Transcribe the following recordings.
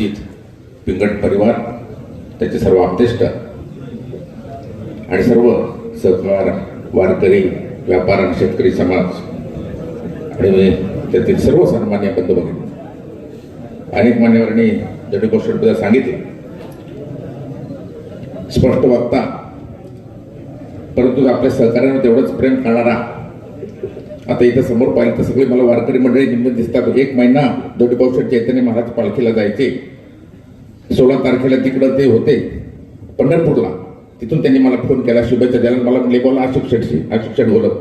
उपस्थित पिंगट परिवार त्याचे सर्व आप्तेष्ट आणि सर्व सहकार वारकरी व्यापार आणि शेतकरी समाज आणि त्यातील सर्व सन्मान्य बंधुभगिनी. अनेक मान्यवरांनी जड गोष्टीबद्दल सांगितले. स्पष्ट वक्ता परंतु आपल्या सहकार्यावर तेवढंच प्रेम करणारा आता इथं समोर पाहिलं तर सगळे मला वारकरी मंडळी निमित्त दिसतात. एक महिना दडीपावशेठ चैतन्य महाराज पालखीला जायचे. सोळा तारखेला तिकडं ते होते पंढरपूरला. तिथून त्यांनी मला फोन केला शुभेच्छा द्यायला. मला म्हणले बोला अशोक शेठशी अशोक शेठ बोलत.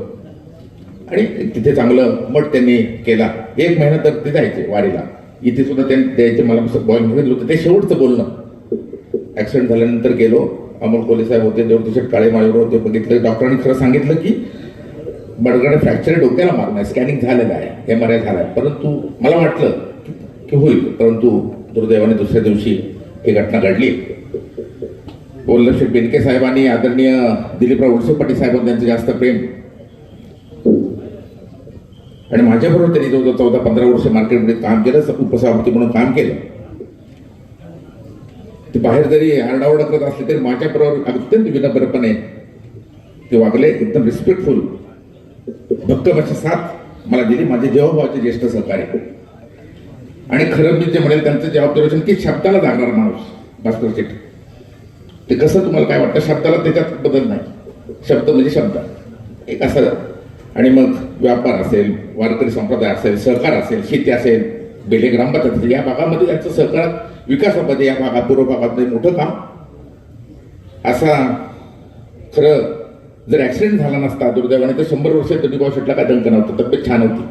आणि तिथे चांगलं मठ त्यांनी केला. एक महिना तर ते जायचे वारीला. इथे सुद्धा त्यांनी द्यायचे. मला बॉईल सांगितलं होतं. ते शेवटचं बोलणं. ऍक्सिडेंट झाल्यानंतर गेलो. अमोल कोले साहेब होते देवटी शेठ काळे माळीवर होते बघितलं. डॉक्टरांनी खरं सांगितलं की बडगडे फ्रॅक्चर डोक्याला मारणार स्कॅनिंग झालेलं आहे. एम आर आय झाला आहे. परंतु मला वाटलं की होईल. परंतु दुर्दैवाने दुसऱ्या दिवशी ही घटना घडली. वल्लभशेठ बेनके साहेबांनी आदरणीय दिलीपराव उडसे पाटील साहेबांनी त्यांचं जास्त प्रेम. आणि माझ्याबरोबर त्यांनी जवळजवळ चौदा पंधरा वर्ष मार्केटमध्ये काम केलं उपसभापती म्हणून काम केलं. ते बाहेर जरी आरडाओरडा करत असले तरी माझ्याबरोबर अत्यंत विनम्रपणे ते वागले एकदम रिस्पेक्टफुल भक्कम अशी साथ मला दिली माझे जेव्हा ज्येष्ठ सहकारी. आणि खरं मी जे म्हणेल त्यांचं जे ऑब्झर्वेशन की शब्दाला जागणार माणूस भास्कर शेठ ते कसं तुम्हाला काय वाटतं? शब्दाला त्याच्यात बदल नाही. शब्द म्हणजे शब्द. एक असं आणि मग व्यापार असेल वारकरी संप्रदाय असेल सहकार असेल शेती असेल बेले ग्रामपंचायत असेल या भागामध्ये त्यांचं सहकार विकासामध्ये या भागात पूर्व भागामध्ये मोठं काम. असा खरं जर ॲक्सिडेंट झाला नसता दुर्दैवाने तर शंभर वर्ष दडीभाऊ शेटला काय दंक नव्हतं तब्येत छान होती.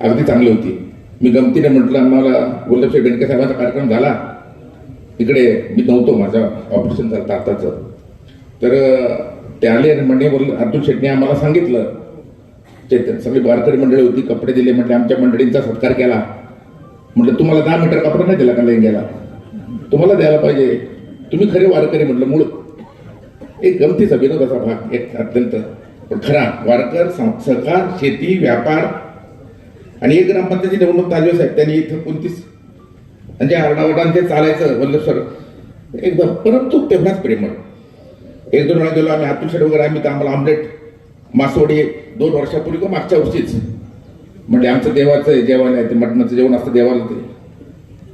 अगदी चांगली होती. मी गमतीने म्हटलं आम्हाला वल्लभशेठ बेनके साहेबांचा कार्यक्रम झाला. इकडे मी नव्हतो माझं ऑपरेशन झालं दाताचं तर ते आले आणि म्हणणे बोल अब्दुल शेटने आम्हाला सांगितलं. चेतन सगळी वारकरी मंडळी होती कपडे दिले म्हटले आमच्या मंडळींचा सत्कार केला. म्हटलं तुम्हाला दहा मीटर कपडा नाही दिला का लेंग्याला तुम्हाला द्यायला पाहिजे. तुम्ही खरे वारकरी म्हटलं मूळ एक गमतीचा विनोदाचा भाग एक अत्यंत खरा. वारकर सं- सहकार शेती व्यापार आणि एक ग्रामपंचायती निवडणूक चालू साहेब त्यांनी इथं कोणतीच म्हणजे आरडाओरडान ते चालायचं वल्लभ सर एकदम परंतु तेवढाच प्रेमळ. एक दोन वेळा गेलो आम्ही अतुल वगैरे आम्ही तर आम्हाला आमलेट मासवडी दोन वर्षापूर्वी किंवा मागच्या वर्षीच. म्हणजे आमचं देवाचं जेवण आहे ते मटणाचं जेवण असतं देवाला ते.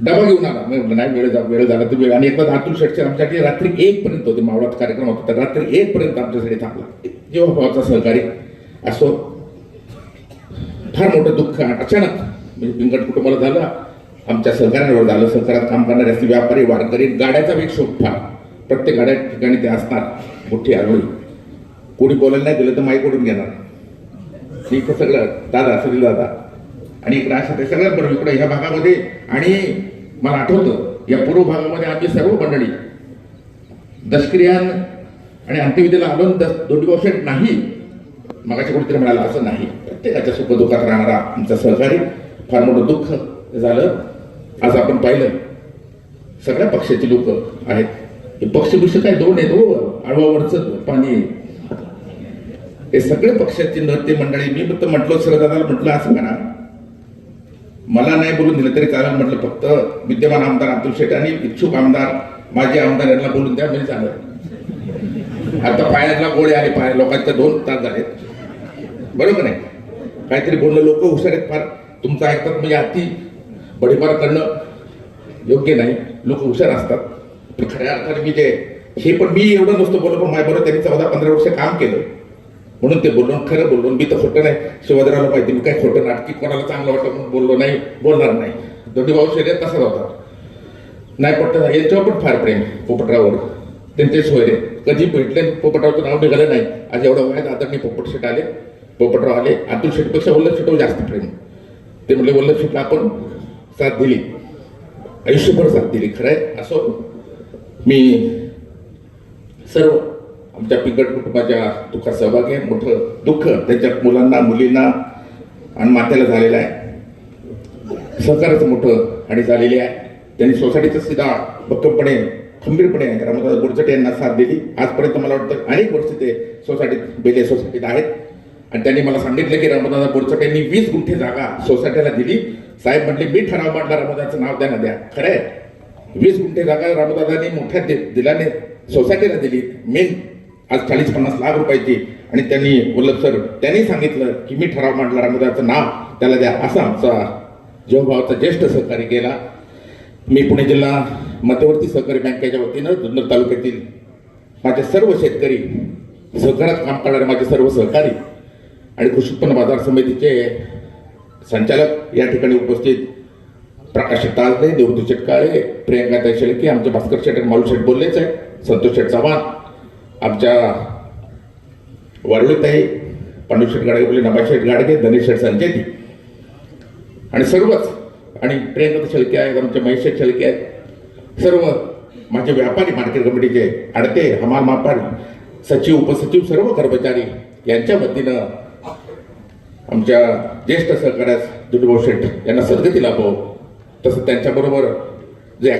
डबा घेऊन आला. मी म्हटलं नाही वेळ जा वेळ झाला तर वेळ. आणि एकदा अतुल शेठचे आमच्यासाठी रात्री एक पर्यंत होते मावळात कार्यक्रम होता. तर रात्री एक पर्यंत आमच्यासाठी थांबला. जेव्हा भावाचा सहकारी असो फार मोठं दुःख. अचानक म्हणजे पिंगट कुटुंबाला झालं आमच्या सहकार्यावर झालं. सहकारात काम करणारे असतील व्यापारी वारकरी गाड्याचा वेग शोध फार. प्रत्येक गाड्या ठिकाणी ते असणार मोठी आरोळी कोणी बोलायला नाही दिलं तर माईक ओढून घेणार. इथं सगळं. दादा सुनील दादा. आणि इकडे असं ते सगळ्यात बरोबर इकडे ह्या भागामध्ये आणि मला आठवतं या पूर्व भागामध्ये आम्ही सर्व मंडळी दशक्रियान आणि अंत्यविधीला आलो दोंडीभाऊ नाही. मगाच्या कुठेतरी म्हणाला असं नाही. प्रत्येकाच्या सुख दुःखात राहणारा आमचा सहकारी फार मोठं दुःख झालं. आज आपण पाहिलं सगळ्या पक्षाची लोक आहेत. हे पक्ष काय दोन आहेत हो? आळवावरचं पाणी आहे. हे सगळे पक्षाचे नृत्य मंडळी मी फक्त म्हटलं सरदादाला म्हटलं असं म्हणा. मला नाही बोलून दिलं तरी चालेल म्हटलं फक्त विद्यमान आमदार अब्दुल शेठ आणि इच्छुक आमदार माझे आमदार यांना बोलून द्या म्हणजे चालेल. आता पायाला गोळे आले पाय लोकांच्या दोन तास झालेत. बरोबर नाही काहीतरी बोलणं लोक हुशार आहेत फार. तुमचं ऐकतात म्हणजे अति बडीपार करणं योग्य नाही. लोक हुशार असतात. पण खऱ्या अर्थाने मी जे हे पण मी एवढं नसतं बोललो पण माझ्याबरोबर त्यांनी चौदा पंधरा वर्ष काम केलं. म्हणून ते बोललो खरं बोललो मी तर खोटं नाही. शिवाजीरावला माहिती मी काय खोटं नाटकी कोणाला चांगलं वाटतं म्हणून बोललो नाही बोलणार नाही. दोन्ही भाऊ शरीर तसाच होता. नाही पटत यांच्यावर पण फार प्रेम पोपटरावर त्यांचे सोयरे. कधी भेटले पोपटरावचं नाव निघालं नाही. आज एवढं वयात आदरणीय पोपट शेट आले पोपटराव आले. अतुल शेटपेक्षा वल्लभ शेटवर जास्त प्रेम. ते म्हणले वल्लभ शेटला आपण साथ दिली. आयुष्यभर साथ दिली. खरं आहे? असो मी सर्व आमच्या पिंगट कुटुंबाच्या दुःखात सहभागी आहे. मोठं दुःख त्यांच्या मुलांना मुलींना आणि मात्याला झालेलं आहे. सहकाराचं मोठं आणि झालेली आहे. त्यांनी सोसायटीचं सुद्धा भक्कमपणे खंबीरपणे रामदास गुरचटे यांना साथ दिली. आजपर्यंत मला वाटतं अनेक वर्ष ते सोसायटीत बेले सोसायटीत आहेत. आणि त्यांनी मला सांगितलं की रामदास बोरचट यांनी वीस गुंठे जागा सोसायटीला दिली. साहेब म्हटले मी ठराव मांडला रामदासचं नाव द्या ना द्या. खरं आहे. वीस गुंठे जागा रामदादांनी मोठ्या दि- दिलाने सोसायटीला दिली. मेन आज चाळीस पन्नास लाख रुपयाची आणि त्यांनी वल्लभ सर त्यांनी सांगितलं की मी ठराव मांडला रामदाचं नाव त्याला द्या. असा आमचा जेवभावाचा ज्येष्ठ सहकारी केला. मी पुणे जिल्हा मध्यवर्ती सहकारी बँकेच्या वतीनं जुन्नर तालुक्यातील माझे सर्व शेतकरी सहकारात काम करणारे माझे सर्व सहकारी आणि कृषी उत्पन्न बाजार समितीचे संचालक या ठिकाणी उपस्थित प्रकाश तालदे देवदू शेटकाळे प्रियंका शेळके आमचे भास्कर शेट आणि मालू शेट बोललेच आहे संतोष शेट चव्हाण आमच्या वरळीताई पांडू शेट गाडगे बोलले गाडगे धनेशेठ संचेती. आणि सर्वच आणि प्रियंका शेळके आहेत आमचे महेशेठ शेळके आहेत सर्व माझे व्यापारी मार्केट कमिटीचे अडते हमाल मापारी सचिव उपसचिव सर्व कर्मचारी यांच्या वतीनं आमच्या ज्येष्ठ सहकार्यास दुटभाऊ शेठ यांना सद्गती लाभो. तसं त्यांच्याबरोबर जे